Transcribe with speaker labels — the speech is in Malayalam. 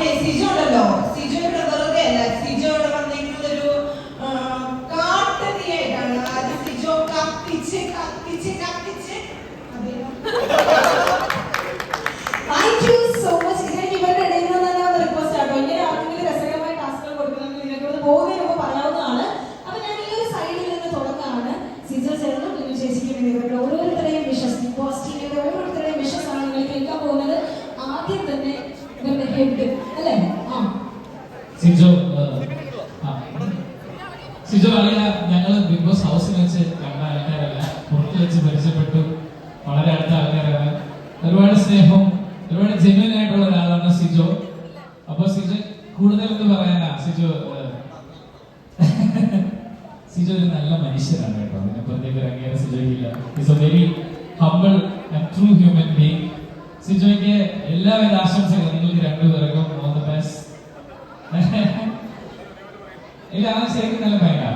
Speaker 1: പിന്നെ സിജു ഉണ്ടല്ലോ. സിജുവിന്റെ വെറുതെ അല്ല. സിജു ഇവിടെ വന്നിരിക്കുന്നത് ഒരു കാട്ടനിയായിട്ടാണ് അത് സിജു കത്തിച്ച് കത്തിച്ച് കത്തിച്ച്.
Speaker 2: താങ്ക് യു സോ മച്ച് ഇങ്ങനെ ഇവരുടെ ഇടയിൽ നിന്ന് തന്നെ ഒന്ന് റിക്വസ്റ്റ് ആട്ടോ ഇങ്ങനെ ആർക്കെങ്കിലും രസകരമായ ടാസ്കുകൾ കൊടുക്കണമെങ്കിൽ ഇതിനോട് പോകുന്നതിന് മുമ്പ് പറയാവുന്നതാണ്. അപ്പൊ ഞാൻ ഈ ഒരു സൈഡിൽ നിന്ന് തുടക്കമാണ് സിജു ചേർന്ന് പിന്നെ ചേച്ചിക്കുന്നത് ഇവരുടെ ഓരോരുത്തരെയും വിഷസ് ബിഗ് ബോസ് ടീമിന്റെ ഓരോരുത്തരെയും വിഷസ് ആണ് നിങ്ങൾ കേൾക്കാൻ പോകുന്നത്. ആദ്യം തന്നെ ഇവരുടെ ഹെഡ്
Speaker 3: സിജോ സിജോ അറിയില്ല. ഞങ്ങൾ ബിഗ് ബോസ് ഹൗസിൽ വെച്ച് കണ്ട ആൾക്കാരല്ല. പുറത്ത് വെച്ച് പരിചയപ്പെട്ടു. വളരെ അടുത്ത ആൾക്കാരാണ്. ഒരുപാട് സ്നേഹവും ഒരുപാട് ജെന്യൂൻ ആയിട്ടുള്ള ഒരാളാണ് സിജോ. അപ്പൊ സിജോ കൂടുതൽ എന്ന് പറയാനാ? സിജോ സിജോ ഒരു നല്ല മനുഷ്യനാണ് കേട്ടോ. പ്രത്യേക ഒരു അംഗീകാരം സിജോയ്ക്കില്ല. Is a very humble and true human being സിജോയ്ക്ക് എല്ലാവിധ ആശംസകളും നിങ്ങൾക്ക് രണ്ടുപേർക്കും. இல்லைன்னா சேர்த்து நிலைமையா